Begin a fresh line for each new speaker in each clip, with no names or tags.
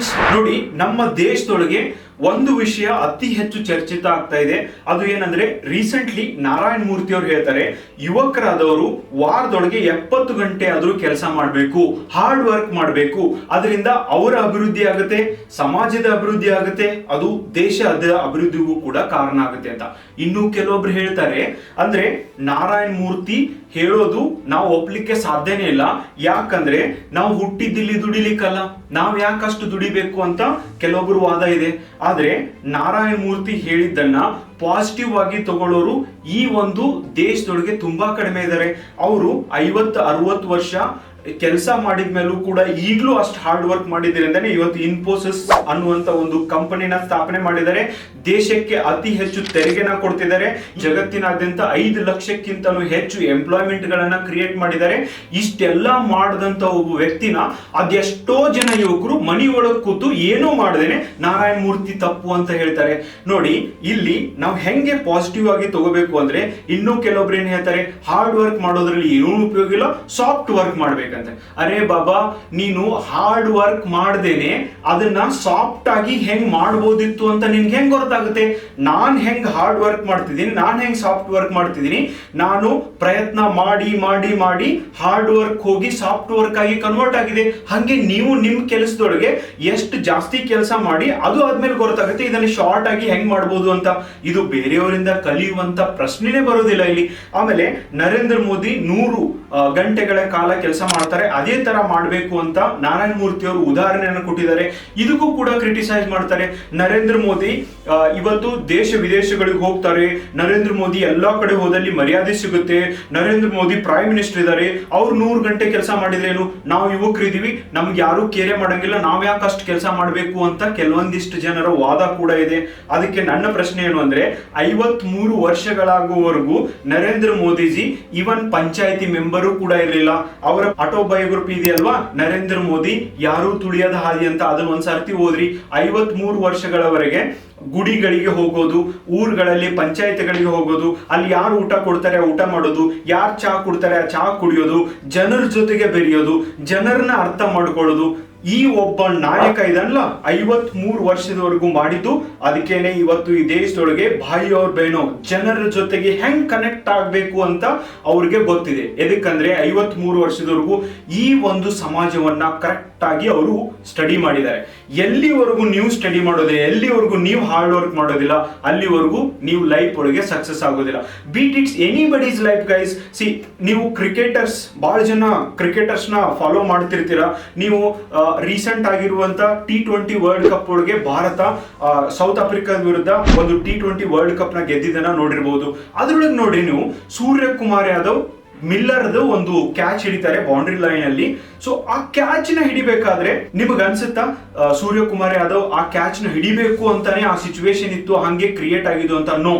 Friends ನೋಡಿ ನಮ್ಮ ದೇಶದೊಳಗೆ ಒಂದು ವಿಷಯ ಅತಿ ಹೆಚ್ಚು ಚರ್ಚಿತ ಆಗ್ತಾ ಇದೆ. ಅದು ಏನಂದ್ರೆ ರೀಸೆಂಟ್ಲಿ ನಾರಾಯಣ ಮೂರ್ತಿ ಅವರು ಹೇಳ್ತಾರೆ, ಯುವಕರಾದವರು ವಾರದೊಳಗೆ ಎಪ್ಪತ್ತು ಗಂಟೆ ಆದರೂ ಕೆಲಸ ಮಾಡಬೇಕು ಹಾರ್ಡ್ ವರ್ಕ್ ಮಾಡಬೇಕು. ಅದರಿಂದ ಅವರ ಅಭಿವೃದ್ಧಿ ಆಗುತ್ತೆ, ಸಮಾಜದ ಅಭಿವೃದ್ಧಿ ಆಗುತ್ತೆ, ಅದು ದೇಶದ ಅಭಿವೃದ್ಧಿಗೂ ಕೂಡ ಕಾರಣ ಆಗುತ್ತೆ ಅಂತ. ಇನ್ನು ಕೆಲವೊಬ್ರು ಹೇಳ್ತಾರೆ, ಅಂದ್ರೆ ನಾರಾಯಣ ಮೂರ್ತಿ ಹೇಳೋದು ನಾವು ಒಪ್ಲಿಕ್ಕೆ ಸಾಧ್ಯನೇ ಇಲ್ಲ. ಯಾಕಂದ್ರೆ, ನಾವು ಹುಟ್ಟಿದ್ದಿಲ್ಲಿ ದುಡಿಲಿಕ್ಕಲ್ಲ, ನಾವ್ ಯಾಕಷ್ಟು ದುಡಿಬೇಕು ಅಂತ ಕೆಲವೊಬ್ರು ವಾದ ಇದೆ. ಆದ್ರೆ ನಾರಾಯಣ ಮೂರ್ತಿ ಹೇಳಿದ್ದನ್ನ ಪಾಸಿಟಿವ್ ಆಗಿ ತಗೊಳ್ಳೋರು ಈ ಒಂದು ದೇಶದೊಳಗೆ ತುಂಬಾ ಕಡಿಮೆ ಇದ್ದಾರೆ ಅವರು ಐವತ್ತು, ಅರವತ್ತು ವರ್ಷ ಕೆಲಸ ಮಾಡಿದ ಮೇಲೂ ಕೂಡ ಈಗಲೂ ಅಷ್ಟು ಹಾರ್ಡ್ ವರ್ಕ್ ಅಂದ್ರೆ ಇವತ್ತು ಇನ್ಫೋಸಿಸ್ ಅನ್ನುವಂತ ಒಂದು ಕಂಪನಿನ ಸ್ಥಾಪನೆ ಮಾಡಿದ್ದಾರೆ. ದೇಶಕ್ಕೆ ಅತಿ ಹೆಚ್ಚು ತೆರಿಗೆನ ಕೊಡ್ತಿದ್ದಾರೆ. ಜಗತ್ತಿನಾದ್ಯಂತ ಐದು ಲಕ್ಷಕ್ಕಿಂತಲೂ ಹೆಚ್ಚು ಎಂಪ್ಲಾಯ್ಮೆಂಟ್ ಗಳನ್ನ ಕ್ರಿಯೇಟ್ ಮಾಡಿದ್ದಾರೆ. ಇಷ್ಟೆಲ್ಲ ಮಾಡದಂತ ಒಬ್ಬ ವ್ಯಕ್ತಿನ ಅದೆಷ್ಟೋ ಜನ ಯುವಕರು ಮನಿ ಒಳಗ್ ಕೂತು ಏನೂ ಮಾಡದೇನೆ ನಾರಾಯಣ ಮೂರ್ತಿ ತಪ್ಪು ಅಂತ ಹೇಳ್ತಾರೆ. ನೋಡಿ, ಇಲ್ಲಿ ನಾವು ಹೆಂಗೆ ಪಾಸಿಟಿವ್ ಆಗಿ ತಗೋಬೇಕು ಅಂದ್ರೆ ಇನ್ನೂ ಕೆಲವೊಬ್ರು ಏನ್ ಹೇಳ್ತಾರೆ? ಹಾರ್ಡ್ ವರ್ಕ್ ಮಾಡೋದ್ರಲ್ಲಿ ಏನೂ ಉಪಯೋಗ ಇಲ್ಲ ಸಾಫ್ಟ್ ವರ್ಕ್ ಮಾಡ್ಬೇಕಂತೆ ಅರೆ ಬಾಬಾ, ನೀನು ಹಾರ್ಡ್ ವರ್ಕ್ ಮಾಡ್ದೇನೆ, ಅದನ್ನ ಸಾಫ್ಟ್ ಆಗಿ ಹೆಂಗ್ ಮಾಡ್ಬೋದಿತ್ತು ಅಂತ ನಿನ್ಗೆ ಹೆಂಗ್ ಗೊತ್ತಾಗುತ್ತೆ? ನಾನ್ ಹೆಂಗ್ ಹಾರ್ಡ್ ವರ್ಕ್ ಮಾಡ್ತಿದ್ದೀನಿ, ನಾನ್ ಹೆಂಗ್ ಸಾಫ್ಟ್ ವರ್ಕ್ ಮಾಡ್ತಿದ್ದೀನಿ, ನಾನು ಪ್ರಯತ್ನ ಮಾಡಿ ಮಾಡಿ ಮಾಡಿ ಹಾರ್ಡ್ ವರ್ಕ್ ಹೋಗಿ ಸಾಫ್ಟ್ ವರ್ಕ್ ಆಗಿ ಕನ್ವರ್ಟ್ ಆಗಿದೆ. ಹಂಗೆ ನೀವು ನಿಮ್ ಕೆಲಸದೊಳಗೆ ಎಷ್ಟು ಜಾಸ್ತಿ ಕೆಲಸ ಮಾಡಿ, ಅದು ಆದ್ಮೇಲೆ ಗೊತ್ತಾಗುತ್ತೆ ಇದನ್ನ ಶಾರ್ಟ್ ಆಗಿ ಹೆಂಗ್ ಮಾಡ್ಬೋದು ಅಂತ. ಇದು ಬೇರೆಯವರಿಂದ ಕಲಿಯುವಂತ ಪ್ರಶ್ನೆನೇ ಬರೋದಿಲ್ಲ ಇಲ್ಲಿ. ಆಮೇಲೆ ನರೇಂದ್ರ ಮೋದಿ ನೂರು ಗಂಟೆಗಳ ಕಾಲ ಕೆಲಸ ಮಾಡ್ತಾರೆ, ಅದೇ ತರ ಮಾಡಬೇಕು ಅಂತ ನಾರಾಯಣ ಮೂರ್ತಿ ಅವರು ಉದಾಹರಣೆಯನ್ನು ಕೊಟ್ಟಿದ್ದಾರೆ. ಇದಕ್ಕೂ ಕೂಡ ಕ್ರಿಟಿಸೈಸ್ ಮಾಡ್ತಾರೆ, ನರೇಂದ್ರ ಮೋದಿ ಇವತ್ತು ದೇಶ ವಿದೇಶಗಳಿಗೆ ಹೋಗ್ತಾರೆ, ನರೇಂದ್ರ ಮೋದಿ ಎಲ್ಲಾ ಕಡೆ ಹೋದಲ್ಲಿ ಮರ್ಯಾದೆ ಸಿಗುತ್ತೆ, ನರೇಂದ್ರ ಮೋದಿ ಪ್ರೈಮ್ ಮಿನಿಸ್ಟರ್ ಇದ್ದಾರೆ, ಅವ್ರು ನೂರು ಗಂಟೆ ಕೆಲಸ ಮಾಡಿದ್ರೇನು ನಾವು ಯುವಕರಿದ್ದೀವಿ ನಮ್ಗೆ ಯಾರು ಕೇರೆ ಮಾಡಂಗಿಲ್ಲ, ನಾವ್ ಯಾಕೆ ಅಷ್ಟು ಕೆಲಸ ಮಾಡಬೇಕು ಅಂತ ಕೆಲವೊಂದಿಷ್ಟು ಜನರ ವಾದ ಕೂಡ ಇದೆ. ಅದಕ್ಕೆ ನನ್ನ ಪ್ರಶ್ನೆ ಏನು ಅಂದ್ರೆ ಐವತ್ ಮೂರು ವರ್ಷಗಳಾಗುವವರೆಗೂ ನರೇಂದ್ರ ಮೋದಿಜಿ ಇವನ್ ಪಂಚಾಯತಿ ಮೆಂಬರು ಕೂಡ ಇರಲಿಲ್ಲ, ಅವರ ಆಟೋಬಯೋಗ್ರಫಿ ಇದೆಯಲ್ವಾ? ನರೇಂದ್ರ ಮೋದಿ, ಯಾರು ತುಳಿಯದ ಹಾದಿ ಅಂತ ಅದನ್ನ ಒಂದ್ಸರ್ತಿ ಓದ್ರಿ. ಐವತ್ ಮೂರು ವರ್ಷಗಳವರೆಗೆ ಗುಡಿಗಳಿಗೆ ಹೋಗೋದು, ಊರುಗಳಲ್ಲಿ ಪಂಚಾಯತ್ಗಳಿಗೆ ಹೋಗೋದು, ಅಲ್ಲಿ ಯಾರು ಊಟ ಕೊಡ್ತಾರೆ ಊಟ ಮಾಡೋದು, ಯಾರು ಚಹಾ ಕೊಡ್ತಾರೆ, ಆ ಚಹಾ ಕುಡಿಯೋದು, ಜನರ ಜೊತೆಗೆ ಬೆರೆಯೋದು, ಜನರನ್ನ ಅರ್ಥ ಮಾಡ್ಕೊಳ್ಳೋದು ಈ ಒಬ್ಬ ನಾಯಕ ಇದನ್ನಲ್ಲ ಐವತ್ ಮೂರು ವರ್ಷದವರೆಗೂ ಮಾಡಿದ್ದು. ಅದಕ್ಕೇನೆ ಇವತ್ತು ಈ ದೇಶದೊಳಗೆ ಬಾಯಿ ಅವ್ರ ಬೇನೋ ಜನರ ಜೊತೆಗೆ ಹೆಂಗ್ ಕನೆಕ್ಟ್ ಆಗ್ಬೇಕು ಅಂತ ಅವ್ರಿಗೆ ಗೊತ್ತಿದೆ. ಎದಕ್ಕಂದ್ರೆ ಐವತ್ ಮೂರು ವರ್ಷದವರೆಗೂ ಈ ಒಂದು ಸಮಾಜವನ್ನ ಕರೆಕ್ಟ್ ಆಗಿ ಅವರು ಸ್ಟಡಿ ಮಾಡಿದ್ದಾರೆ. ಎಲ್ಲಿವರೆಗೂ ನೀವು ಸ್ಟಡಿ ಮಾಡೋದಿಲ್ಲ, ಎಲ್ಲಿವರೆಗೂ ನೀವು ಹಾರ್ಡ್ ವರ್ಕ್ ಮಾಡೋದಿಲ್ಲ, ಅಲ್ಲಿವರೆಗೂ ನೀವು ಲೈಫ್ ಒಳಗೆ ಸಕ್ಸಸ್ ಆಗೋದಿಲ್ಲ. But it's any buddies life guys see ನೀವು ಕ್ರಿಕೆಟರ್ಸ್ ಬಹಳ ಜನ ಕ್ರಿಕೆಟರ್ಸ್ನ ಫಾಲೋ ಮಾಡ್ತಿರ್ತೀರ. ನೀವು ರೀಸೆಂಟ್ ಆಗಿರುವಂತ ಟಿ ಟ್ವೆಂಟಿ ವರ್ಲ್ಡ್ ಕಪ್ ಒಳಗೆ ಭಾರತ ಸೌತ್ ಆಫ್ರಿಕಾದ ವಿರುದ್ಧ ಒಂದು ಟಿ ಟ್ವೆಂಟಿ ವರ್ಲ್ಡ್ ಕಪ್ನ ಗೆದ್ದಿದ್ದನ್ನ ನೋಡಿರ್ಬೋದು. ಅದ್ರೊಳಗೆ ನೋಡಿ ನೀವು ಸೂರ್ಯಕುಮಾರ್ ಯಾದವ್ ಮಿಲ್ಲರ್ದು ಒಂದು ಕ್ಯಾಚ್ ಹಿಡಿತಾರೆ ಬೌಂಡ್ರಿ ಲೈನ್ ಅಲ್ಲಿ. ಸೊ ಆ ಕ್ಯಾಚ್ನ ಹಿಡಿಬೇಕಾದ್ರೆ ನಿಮಗೆ ಅನ್ಸುತ್ತಾ ಸೂರ್ಯಕುಮಾರ್ ಯಾದವ್ ಆ ಕ್ಯಾಚ್ನ ಹಿಡಿಬೇಕು ಅಂತಾನೆ ಆ ಸಿಚುವೇಶನ್ ಇತ್ತು, ಹಂಗೆ ಕ್ರಿಯೇಟ್ ಆಗಿದ್ದು ಅಂತ? ನೋ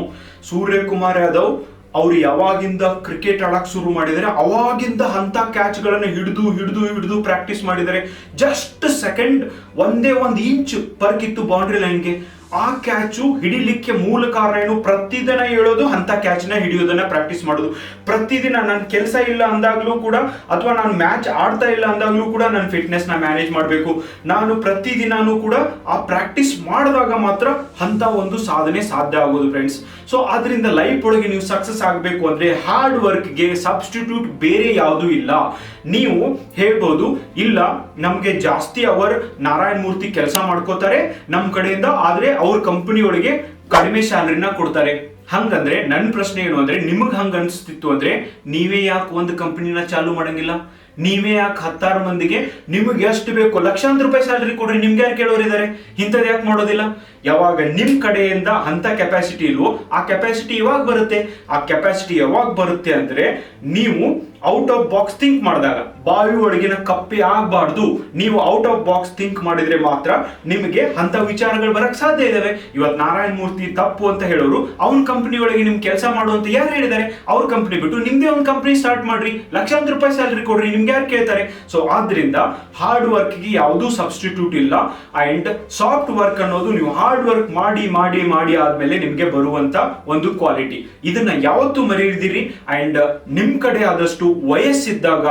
ಸೂರ್ಯಕುಮಾರ್ ಯಾದವ್ ಅವ್ರು ಯಾವಾಗಿಂದ ಕ್ರಿಕೆಟ್ ಆಡಕ್ ಶುರು ಮಾಡಿದರೆ, ಅವಾಗಿಂದ ಅಂತ ಕ್ಯಾಚ್ ಗಳನ್ನ ಹಿಡಿದು ಹಿಡಿದು ಹಿಡಿದು ಪ್ರಾಕ್ಟೀಸ್ ಮಾಡಿದರೆ. ಜಸ್ಟ್ ಸೆಕೆಂಡ್ ಒಂದೇ ಒಂದು ಇಂಚ್ ಪರ್ಕಿತ್ತು ಬೌಂಡ್ರಿ ಲೈನ್ಗೆ ಆ ಕ್ಯಾಚು ಹಿಡಿಲಿಕ್ಕೆ ಮೂಲ ಕಾರಣ ಏನು? ಪ್ರತಿದಿನ ಹೇಳೋದು ಅಂತ ಕ್ಯಾಚ್ನ ಹಿಡಿಯೋದನ್ನ ಪ್ರಾಕ್ಟೀಸ್ ಮಾಡೋದು. ಪ್ರತಿದಿನ ನನ್ನ ಕೆಲಸ ಇಲ್ಲ ಅಂದಾಗ್ಲೂ ಕೂಡ, ಅಥವಾ ನಾನು ಮ್ಯಾಚ್ ಆಡ್ತಾ ಇಲ್ಲ ಅಂದಾಗ್ಲೂ ಕೂಡ ನನ್ನ ಫಿಟ್ನೆಸ್ನ ಮ್ಯಾನೇಜ್ ಮಾಡಬೇಕು. ನಾನು ಪ್ರತಿದಿನನೂ ಕೂಡ ಆ ಪ್ರಾಕ್ಟೀಸ್ ಮಾಡಿದಾಗ ಮಾತ್ರ ಅಂತ ಒಂದು ಸಾಧನೆ ಸಾಧ್ಯ ಆಗೋದು ಫ್ರೆಂಡ್ಸ್ ಸೊ ಅದರಿಂದ ಲೈಫ್ ಒಳಗೆ ನೀವು ಸಕ್ಸಸ್ ಆಗಬೇಕು ಅಂದ್ರೆ ಹಾರ್ಡ್ ವರ್ಕ್ಗೆ ಸಬ್ಸ್ಟಿಟ್ಯೂಟ್ ಬೇರೆ ಯಾವುದೂ ಇಲ್ಲ. ನೀವು ಹೇಳ್ಬೋದು, ಇಲ್ಲ, ನಮಗೆ ಜಾಸ್ತಿ ಅವರ್ ನಾರಾಯಣ ಮೂರ್ತಿ ಕೆಲಸ ಮಾಡ್ಕೋತಾರೆ ನಮ್ಮ ಕಡೆಯಿಂದ, ಆದ್ರೆ ಅವ್ರ ಕಂಪನಿ ಒಳಗೆ ಕಡಿಮೆ ಸ್ಯಾಲ್ರಿನ ಕೊಡ್ತಾರೆ. ಹಂಗಂದ್ರೆ ನನ್ನ ಪ್ರಶ್ನೆ ಏನು ಅಂದ್ರೆ ನಿಮಗ್ ಹಂಗ ಅನ್ಸ್ತಿತ್ತು ಅಂದ್ರೆ ನೀವೇ ಯಾಕೆ ಒಂದು ಕಂಪನಿನ ಚಾಲು ಮಾಡಂಗಿಲ್ಲ? ನೀವೇ ಯಾಕೆ ಹತ್ತಾರು ಮಂದಿಗೆ ನಿಮಗೆ ಎಷ್ಟು ಬೇಕು ಲಕ್ಷಾಂತರ ರೂಪಾಯಿ ಸ್ಯಾಲ್ರಿ ಕೊಡ್ರಿ, ನಿಮ್ಗೆ ಯಾರು ಕೇಳೋರಿದ್ದಾರೆ ಇಂಥದ್ದು ಯಾಕೆ ಮಾಡೋದಿಲ್ಲ? ಯಾವಾಗ ನಿಮ್ ಕಡೆಯಿಂದ ಅಂತ ಕೆಪಾಸಿಟಿ ಇಲ್ವೋ ಆ ಕೆಪಾಸಿಟಿ ಯಾವಾಗ ಬರುತ್ತೆ? ಆ ಕೆಪಾಸಿಟಿ ಯಾವಾಗ ಬರುತ್ತೆ ಅಂದ್ರೆ ನೀವು ಔಟ್ ಆಫ್ ಬಾಕ್ಸ್ ಥಿಂಕ್ ಮಾಡಿದಾಗ. ಬಾವಿ ಒಳಗಿನ ಕಪ್ಪೆ ಆಗಬಾರ್ದು. ನೀವು ಔಟ್ ಆಫ್ ಬಾಕ್ಸ್ ಥಿಂಕ್ ಮಾಡಿದ್ರೆ ಮಾತ್ರ ನಿಮಗೆ ಅಂತ ವಿಚಾರಗಳು ಬರಕ್ ಸಾಧ್ಯ ಇದಾವೆ. ಇವತ್ತು ನಾರಾಯಣ ಮೂರ್ತಿ ತಪ್ಪು ಅಂತ ಹೇಳೋರು, ಅವನ ಕಂಪನಿ ಒಳಗೆ ನಿಮ್ ಕೆಲಸ ಮಾಡುವಂತ ಯಾರು ಹೇಳಿದ್ದಾರೆ? ಅವ್ರ ಕಂಪನಿ ಬಿಟ್ಟು ನಿಮ್ದೇ ಒಂದು ಕಂಪನಿ ಸ್ಟಾರ್ಟ್ ಮಾಡ್ರಿ. ಲಕ್ಷಾಂತರ ರೂಪಾಯಿ ಸ್ಯಾಲರಿ ಕೊಡ್ರಿ, ನಿಮ್ಗೆ ಯಾರು ಕೇಳ್ತಾರೆ? ಸೊ ಆದ್ರಿಂದ ಹಾರ್ಡ್ ವರ್ಕ್ಗೆ ಯಾವುದೂ ಸಬ್ಸ್ಟಿಟ್ಯೂಟ್ ಇಲ್ಲ. ಅಂಡ್ ಸಾಫ್ಟ್ ವರ್ಕ್ ಅನ್ನೋದು ನೀವು ಹಾರ್ಡ್ ವರ್ಕ್ ಮಾಡಿ ಮಾಡಿ ಮಾಡಿ ಆದ್ಮೇಲೆ ನಿಮ್ಗೆ ಬರುವಂತ ಒಂದು ಕ್ವಾಲಿಟಿ ಇದನ್ನ ಯಾವತ್ತೂ ಮರೆಯದಿರಿ? ಅಂಡ್ ನಿಮ್ ಕಡೆ ಆದಷ್ಟು ವಯಸ್ಸಿದ್ದಾಗ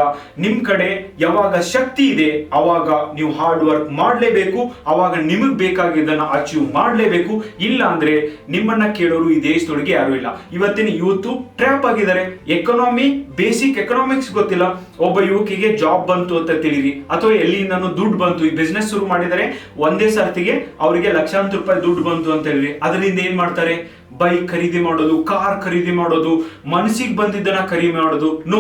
ನಿಮ್ ಕಡೆ ಯಾವಾಗ ಶಕ್ತಿ ಇದೆ, ಅವಾಗ ನೀವು ಹಾರ್ಡ್ ವರ್ಕ್ ಮಾಡಲೇಬೇಕು, ಅವಾಗ ನಿಮಗ್ ಬೇಕಾಗಿದ್ದನ್ನ ಅಚೀವ್ ಮಾಡಲೇಬೇಕು. ಇಲ್ಲ ಅಂದ್ರೆ ನಿಮ್ಮನ್ನ ಕೇಳೋರು ಈ ದೇಶದೊಳಗೆ ಯಾರು ಇಲ್ಲ. ಇವತ್ತಿನ ಯೂತ್ ಟ್ರ್ಯಾಪ್ ಆಗಿದ್ದಾರೆ. ಎಕನಾಮಿ ಬೇಸಿಕ್ ಎಕನಾಮಿಕ್ಸ್ ಗೊತ್ತಿಲ್ಲ. ಒಬ್ಬ ಯುವಕಿಗೆ ಜಾಬ್ ಬಂತು ಅಂತ ತಿಳಿರಿ. ಅಥವಾ ಎಲ್ಲಿಂದನೂ ದುಡ್ಡು ಬಂತು, ಈ ಬಿಸ್ನೆಸ್ ಶುರು ಮಾಡಿದರೆ ಒಂದೇ ಸರ್ತಿಗೆ ಅವರಿಗೆ ಲಕ್ಷಾಂತರ ರೂಪಾಯಿ ದುಡ್ಡು ಬಂತು ಅಂತ ಹೇಳಿ ಅದರಿಂದ ಏನ್ ಮಾಡ್ತಾರೆ? ಬೈಕ್ ಖರೀದಿ ಮಾಡೋದು ಕಾರ್ ಖರೀದಿ ಮಾಡೋದು, ಮನಸ್ಸಿಗೆ ಬಂದಿದ್ದನ್ನ ಖರೀದಿ ಮಾಡೋದು. ನೋ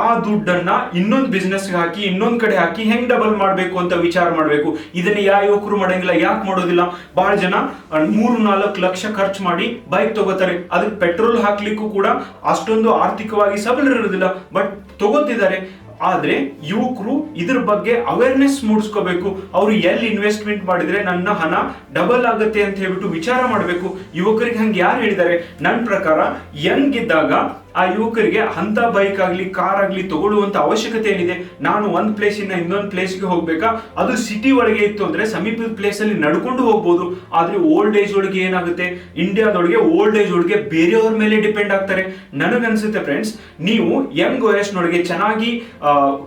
ಆ ದುಡ್ಡನ್ನ ಇನ್ನೊಂದು ಬಿಸ್ನೆಸ್ ಹಾಕಿ, ಇನ್ನೊಂದು ಕಡೆ ಹಾಕಿ ಹೆಂಗ್ ಡಬಲ್ ಮಾಡಬೇಕು ಅಂತ ವಿಚಾರ ಮಾಡಬೇಕು. ಇದನ್ನ ಯಾವ ಯುವಕರು ಮಾಡಂಗಿಲ್ಲ, ಯಾಕೆ ಮಾಡೋದಿಲ್ಲ? ಬಹಳ ಜನ ಮೂರು ನಾಲ್ಕು ಲಕ್ಷ ಖರ್ಚು ಮಾಡಿ ಬೈಕ್ ತಗೋತಾರೆ. ಅದಕ್ಕೆ ಪೆಟ್ರೋಲ್ ಹಾಕ್ಲಿಕ್ಕೂ ಕೂಡ ಅಷ್ಟೊಂದು ಆರ್ಥಿಕವಾಗಿ ಸಬಲರಿರೋದಿಲ್ಲ ಬಟ್ ತಗೋತಿದ್ದಾರೆ. ಆದ್ರೆ ಯುವಕರು ಇದ್ರ ಬಗ್ಗೆ ಅವೇರ್ನೆಸ್ ಮೂಡಿಸ್ಕೋಬೇಕು. ಅವರು ಎಲ್ಲಿ ಇನ್ವೆಸ್ಟ್ಮೆಂಟ್ ಮಾಡಿದ್ರೆ ನನ್ನ ಹಣ ಡಬಲ್ ಆಗುತ್ತೆ ಅಂತ ಹೇಳ್ಬಿಟ್ಟು ವಿಚಾರ ಮಾಡಬೇಕು. ಯುವಕರಿಗೆ ಹಂಗೆ ಯಾರು ಹೇಳಿದ್ದಾರೆ? ನನ್ನ ಪ್ರಕಾರ ಯಂಗ್ ಇದ್ದಾಗ ಆ ಯುವಕರಿಗೆ ಅಂತ ಬೈಕ್ ಆಗ್ಲಿ ಕಾರ್ ಆಗ್ಲಿ ತಗೊಳ್ಳುವಂತ ಅವಶ್ಯಕತೆ ಏನಿದೆ ನಾನು ಒಂದ್ ಪ್ಲೇಸ್ ಇನ್ನೊಂದು ಇನ್ನೊಂದ್ ಪ್ಲೇಸ್ಗೆ ಹೋಗ್ಬೇಕಾ? ಅದು ಸಿಟಿ ಒಳಗೆ ಇತ್ತು ಅಂದ್ರೆ ಸಮೀಪದ ಪ್ಲೇಸಲ್ಲಿ ನಡ್ಕೊಂಡು ಹೋಗ್ಬೋದು. ಆದ್ರೆ ಓಲ್ಡ್ ಏಜ್ ಒಳಗೆ ಏನಾಗುತ್ತೆ? ಇಂಡಿಯಾದೊಳಗೆ ಓಲ್ಡ್ ಏಜ್ ಒಳಗೆ ಬೇರೆಯವ್ರ ಮೇಲೆ ಡಿಪೆಂಡ್ ಆಗ್ತಾರೆ. ನನಗನ್ಸುತ್ತೆ ಫ್ರೆಂಡ್ಸ್ ನೀವು ಯಂಗ್ ವಯಸ್ಸಿನೊಳಗೆ ಚೆನ್ನಾಗಿ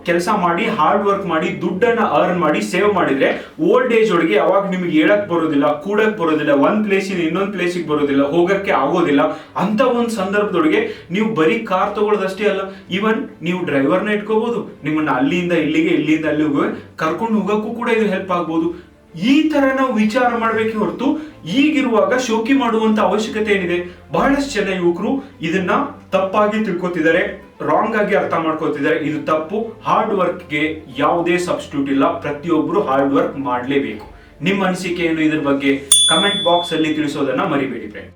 ಕೆಲಸ ಮಾಡಿ ಹಾರ್ಡ್ ವರ್ಕ್ ಮಾಡಿ, ದುಡ್ಡನ್ನ ಅರ್ನ್ ಮಾಡಿ ಸೇವ್ ಮಾಡಿದ್ರೆ ಓಲ್ಡ್ ಏಜ್ ಒಳಗೆ ಯಾವಾಗ ನಿಮಗೆ ಹೇಳಕ್ ಬರೋದಿಲ್ಲ, ಕೂಡಕ್ ಬರೋದಿಲ್ಲ ಒಂದ್ ಪ್ಲೇಸಿಂದ ಇನ್ನೊಂದ್ ಪ್ಲೇಸಿಗೆ ಬರೋದಿಲ್ಲ, ಹೋಗಕ್ಕೆ ಆಗೋದಿಲ್ಲ, ಅಂತ ಒಂದ್ ಸಂದರ್ಭದೊಳಗೆ ನೀವು ಬರೀ ಕಾರ್ ತಗೊಳ್ಳೋದಷ್ಟೇ ಅಲ್ಲ ಈವನ್ ನೀವು ಡ್ರೈವರ್ನ ಇಟ್ಕೋಬಹುದು ನಿಮ್ಮನ್ನ ಅಲ್ಲಿಂದ ಇಲ್ಲಿಗೆ, ಇಲ್ಲಿಂದ ಅಲ್ಲಿಗೆ ಕರ್ಕೊಂಡು ಹೋಗಕ್ಕೂ ಕೂಡ ಇದು ಹೆಲ್ಪ್ ಆಗ್ಬೋದು. ಈ ತರ ನಾವು ವಿಚಾರ ಮಾಡ್ಬೇಕೆ ಹೊರತು, ಈಗಿರುವಾಗ ಶೋಕಿ ಮಾಡುವಂತ ಅವಶ್ಯಕತೆ ಏನಿದೆ? ಬಹಳಷ್ಟು ಜನ ಯುವಕರು ಇದನ್ನ ತಪ್ಪಾಗಿ ತಿಳ್ಕೊತಿದ್ದಾರೆ ರಾಂಗ್ ಆಗಿ ಅರ್ಥ ಮಾಡ್ಕೋತಿದ್ದಾರೆ. ಇದು ತಪ್ಪು ಹಾರ್ಡ್ ವರ್ಕ್ಗೆ ಯಾವುದೇ ಸಬ್ಸ್ಟಿಟ್ಯೂಟ್ ಇಲ್ಲ ಪ್ರತಿಯೊಬ್ಬರು ಹಾರ್ಡ್ ವರ್ಕ್ ಮಾಡಲೇಬೇಕು. ನಿಮ್ಮ ಅನಿಸಿಕೆ ಏನು ಇದ್ರ ಬಗ್ಗೆ ಕಮೆಂಟ್ ಬಾಕ್ಸ್ ಅಲ್ಲಿ ತಿಳಿಸೋದನ್ನ ಮರಿಬೇಡಿ ಫ್ರೆಂಡ್